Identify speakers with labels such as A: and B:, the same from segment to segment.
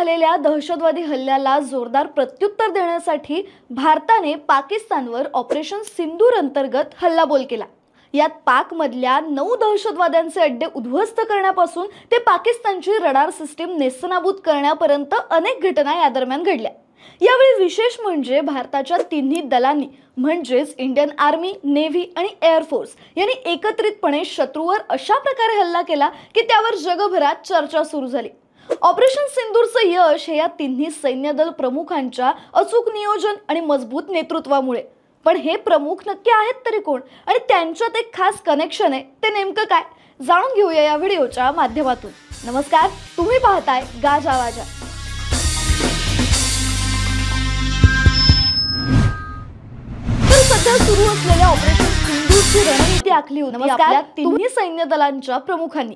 A: झालेल्या दहशतवादी हल्ल्याला जोरदार प्रत्युत्तर देण्यासाठी भारताने पाकिस्तानवर ऑपरेशन सिंदूर अंतर्गत हल्लाबोल केला. यात पाकमधल्या नऊ दहशतवाद्यांचे अड्डे उद्ध्वस्त करण्यापासून ते पाकिस्तानची रडार सिस्टीम नेस्तनाबूत करण्यापर्यंत अनेक घटना या दरम्यान घडल्या. यावेळी विशेष म्हणजे भारताच्या तिन्ही दलांनी म्हणजेच इंडियन आर्मी नेव्ही आणि एअरफोर्स यांनी एकत्रितपणे शत्रूवर अशा प्रकारे हल्ला केला की त्यावर जगभरात चर्चा सुरू झाली. ऑपरेशन सिंदूरचं यश हे या तिन्ही सैन्य दल प्रमुखांच्या अचूक नियोजन आणि मजबूत नेतृत्वामुळे. पण हे प्रमुख नक्की आहेत तरी कोण? आणि त्यांच्यात एक खास कनेक्शन आहे. ते नेमकं काय? जाणून घेऊया या व्हिडिओच्या माध्यमातून. नमस्कार तुम्ही पाहताय गाजा वाजा. तर सध्या सुरू असलेल्या ऑपरेशन सिंधूची रणनीती आखली होती. आपल्या तिन्ही सैन्य दलांच्या प्रमुखांनी.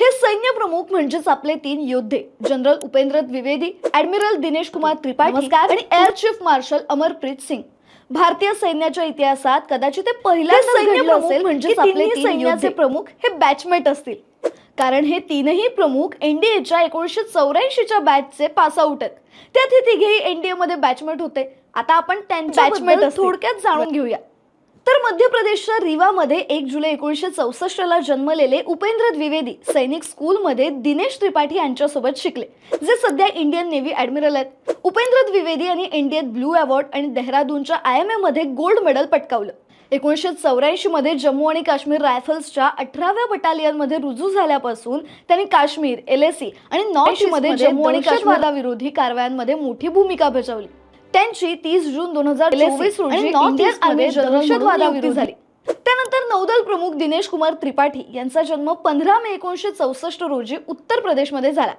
A: हे सैन्य प्रमुख म्हणजेच आपले तीन योद्धे जनरल उपेंद्र द्विवेदी ऍडमिरल दिनेश कुमार त्रिपाठी आणि air chief marshal Amarpreet Singh. भारतीय सैन्याच्या इतिहासात कदाचित ते पहिल्यांदा
B: सैन्य
A: असेल
B: म्हणजे
A: की
B: आपले
A: सैन्याचे. प्रमुख हे बॅचमेट असतील. कारण हे तीनही प्रमुख एनडीएच्या एकोणीसशे चौऱ्याऐंशीच्या बॅचचे पास आउट आहेत. त्यात हे तिघेही एनडीए मध्ये बॅचमेट होते. आता आपण त्यांच्या बॅचमेट. थोडक्यात जाणून घेऊया. तर मध्य प्रदेशच्या रीवामध्ये एक जुलै एकोणीसशे चौसष्टला जन्मलेले उपेंद्र द्विवेदी सैनिक स्कूलमध्ये दिनेश त्रिपाठी यांच्यासोबत शिकले जे सध्या इंडियन नेव्ही ऍडमिरल आहेत. उपेंद्र द्विवेदी यांनी इंडियन ब्लू अवॉर्ड आणि देहरादूनच्या आय एममध्ये गोल्ड मेडल पटकावलं. एकोणीसशे चौऱ्याऐंशी मध्ये जम्मू आणि काश्मीर रायफल्सच्या अठराव्या बटालियनमध्ये रुजू झाल्यापासून त्यांनी काश्मीर एलएसी आणि नॉर्थमध्ये जम्मू आणि काश्मीरविरोधी कारवायांमध्ये मोठी भूमिका बजावली. त्यांची तीस जून दोन हजार चोवीस रोजी इंडियन आर्मी झाली. त्यानंतर नौदल प्रमुख दिनेश कुमार त्रिपाठी यांचा जन्म पंधरा मे एकोणीसशे चौसष्ट रोजी उत्तर प्रदेशमध्ये झाला.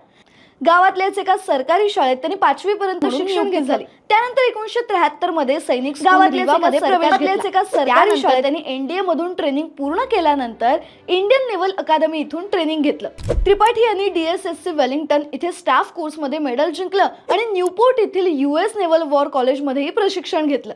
A: गावातल्याच एका सरकारी शाळेत त्यांनी पाचवी पर्यंत शिक्षण घेत झाले. त्यानंतर एकोणीसशे त्र्याहत्तरमध्ये सैनिक गावातल्याच एका सरकारी शाळेत त्यांनी एनडीए मधून ट्रेनिंग पूर्ण केल्यानंतर इंडियन नेव्हल अकादमी इथून ट्रेनिंग घेतलं. त्रिपाठी यांनी डीएसएससी वेलिंग्टन इथे स्टाफ कोर्समध्ये मेडल जिंकलं आणि न्यूपोर्ट येथील युएस नेव्हल वॉर कॉलेजमध्येही प्रशिक्षण घेतलं.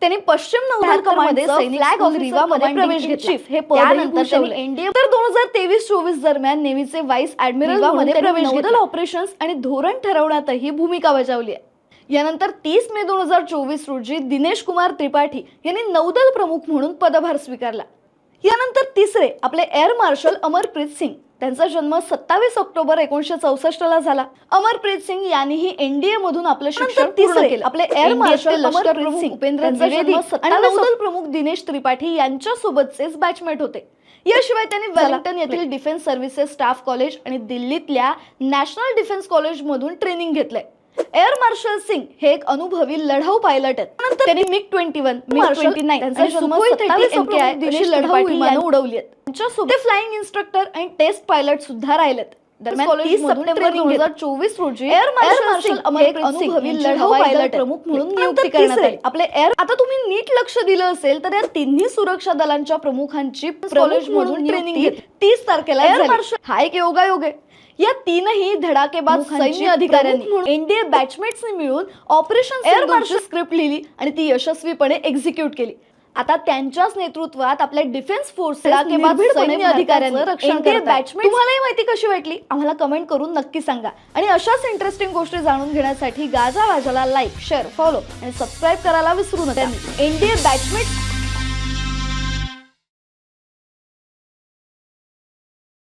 A: त्यांनी पश्चिम नौदल कमांडमध्ये फ्लॅग ऑफ रिवामध्ये प्रवेश घेतला. हे त्यानंतर त्यांनी एनडीए तर दोन हजार तेवीस चोवीस दरम्यान नेव्हीचे व्हाईस ऍडमिरलमध्ये प्रवेश नौदल ऑपरेशन्स आणि धोरण ठरवण्यातही भूमिका बजावली आहे. यानंतर तीस मे दोन हजार चोवीस रोजी दिनेश कुमार त्रिपाठी यांनी नौदल प्रमुख म्हणून पदभार स्वीकारला. यानंतर तिसरे आपले एअर मार्शल अमरप्रीत सिंग. त्यांचा जन्म सत्तावीस ऑक्टोबर एकोणीसशे चौसष्ट ला झाला. अमरप्रीत सिंग यांनीही एनडीए मधून आपलं शिक्षण पूर्ण केलं. आपले एअर मार्शल उपेंद्र आणि नौदल प्रमुख दिनेश त्रिपाठी यांच्या सोबतचेच बॅचमेट होते याशिवाय त्यांनी वेलिंग्टन येथील डिफेन्स सर्व्हिसेस स्टाफ कॉलेज आणि दिल्लीतल्या नॅशनल डिफेन्स कॉलेज मधून ट्रेनिंग घेतलंय. एअर मार्शल सिंग हे एक अनुभवी लढाऊ पायलट आहेत. नंतर त्यांनी MiG twenty one MiG twenty nine K I अशी लढाऊ विमानं उडवली आहेत. त्यांच्यासोबत फ्लाइंग इन्स्ट्रक्टर आणि टेस्ट पायलट सुद्धा राहिलेत. दरम्यान तीस सप्टेंबर दोन हजार चोवीस रोजी एअर मार्शल हे लढाऊ पायलट प्रमुख म्हणून नियुक्ती करण्यात आली. आपले एअर आता तुम्ही नीट लक्ष दिलं असेल तर या तिन्ही सुरक्षा दलांच्या प्रमुखांची कॉलेज म्हणून ट्रेनिंग तीस तारखेला एअर मार्शल हा एक योगायोग. आहे या तीनही धडाकेबाज सैन्य अधिकाऱ्यांनी एनडीए बॅचमेट्सनी मिळून ऑपरेशन एअर मार्शल स्क्रिप्ट लिहिली आणि ती यशस्वीपणे एक्झिक्यूट केली. आता त्यांच्याच नेतृत्वात आपल्या डिफेन्स फोर्स सैन्य अधिकाऱ्यांनी रक्षण माहिती कशी वाटली? आम्हाला कमेंट करून नक्की सांगा. आणि अशाच इंटरेस्टिंग गोष्टी जाणून घेण्यासाठी गाजा वाजाला लाईक शेअर फॉलो आणि सबस्क्राईब करायला विसरू नका. NDA batchmate